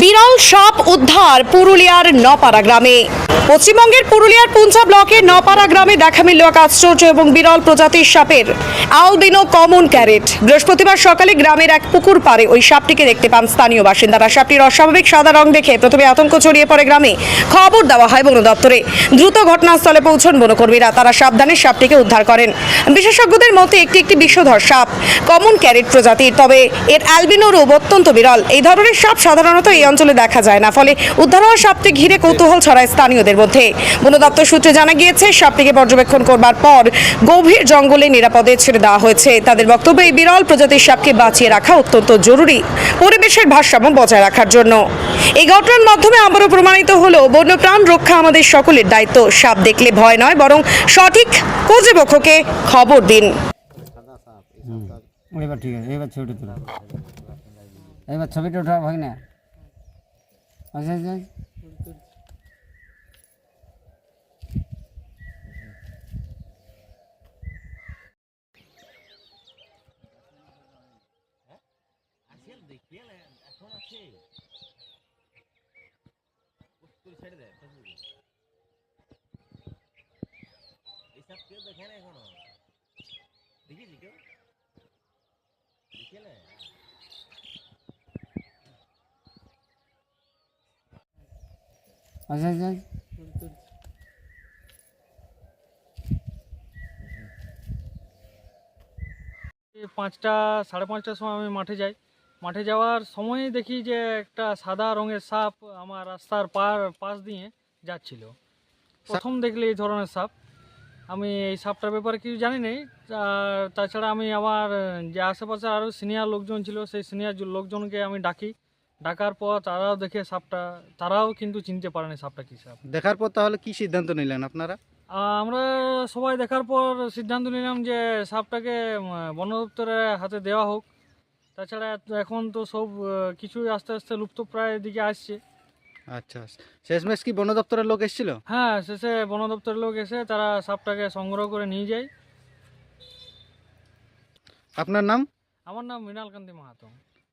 বিরল সাপ উদ্ধার পুরুলিয়ার নপাড়া গ্রামে। পশ্চিমবঙ্গের পুরুলিয়ার পুঞ্চা ব্লকের নপাড়া গ্রামে দেখা মিলল এক আশ্চর্য এবং বিরল প্রজাতির সাপের আলবিনো কমন ক্যারেট। বৃহস্পতিবার সকালে গ্রামের এক পুকুর পাড়ে ওই সাপটিকে দেখতে পান স্থানীয় বাসিন্দারা। সাপটির অস্বাভাবিক সাদা রং দেখে প্রথমে আতঙ্ক ছড়িয়ে পড়ে গ্রামে। খবর দেওয়া হয় বন দপ্তরে। দ্রুত ঘটনাস্থলে পৌঁছন বনকর্মীরা। তারা সাবধানে সাপটিকে উদ্ধার করেন। বিশেষজ্ঞদের মতে একটি একটি বিষধর সাপ কমন ক্যারেট প্রজাতির, তবে এর অ্যালবিনো রূপ অত্যন্ত বিরল। এই ধরনের সাপ সাধারণত এই অঞ্চলে দেখা যায় না। ফলে উদ্ধার হওয়া সাপটি ঘিরে কৌতূহল ছড়ায় স্থানীয়দের মধ্যে। বন দপ্তর সূত্রে জানা গিয়েছে সাপটিকে পর্যবেক্ষণ করবার পর গভীর জঙ্গলে নিরাপদে ছেড়ে দেওয়া হয়েছে। তাদের বক্তব্য এই বিরল প্রজাতির সাপকে বাঁচিয়ে রাখা অত্যন্ত জরুরি। পরিবেশের ভারসাম্য বজায় রাখার জন্য। এই ঘটনার মাধ্যমে আবারও প্রমাণিত হলো, বন্যপ্রাণ রক্ষা আমাদের সকলের দায়িত্ব। সাপ দেখলে ভয় নয়, বরং সঠিক কর্তৃপক্ষকে খবর দিন। এবার ঠিক আছে ছবিটা ওঠা ভাই না আচ্ছা আচ্ছা। দেখে না এখনও দেখেছি কেউ দেখে না আচ্ছা আচ্ছা। পাঁচটা, সাড়ে পাঁচটার সময় আমি মাঠে যাই। মাঠে যাওয়ার সময়ই দেখি যে একটা সাদা রঙের সাপ আমার রাস্তার পার, পাশ দিয়ে যাচ্ছিল। প্রথম দেখলে এই ধরনের সাপ। আমি এই সাপটার ব্যাপারে কিছু জানি নেই। তাছাড়া আমি আমার যে আশেপাশে আরও সিনিয়র লোকজন ছিল, সেই সিনিয়র লোকজনকে আমি ডাকি। ডাকার পর তারাও দেখে সাপটা তারাও কিন্তু চিনতে পারেনি সাপটা কি সাপ। দেখার পর তাহলে কি সিদ্ধান্ত নিলেন আপনারা? আমরা সবাই দেখার পর সিদ্ধান্ত নিলাম যে সাপটাকে বন দপ্তরের হাতে দেওয়া হোক। তাছাড়া এখন তো সব কিছুই আস্তে আস্তে লুপ্তপ্রায় দিকে আসছে। আচ্ছা শেষমেশ কি বন দপ্তরের লোক এসেছিল? হ্যাঁ শেষে বন দপ্তরের লোক এসে তারা সাপটাকে সংগ্রহ করে নিয়ে যায়। আপনার নাম? আমার নাম মৃণালকান্তি মাহাতো।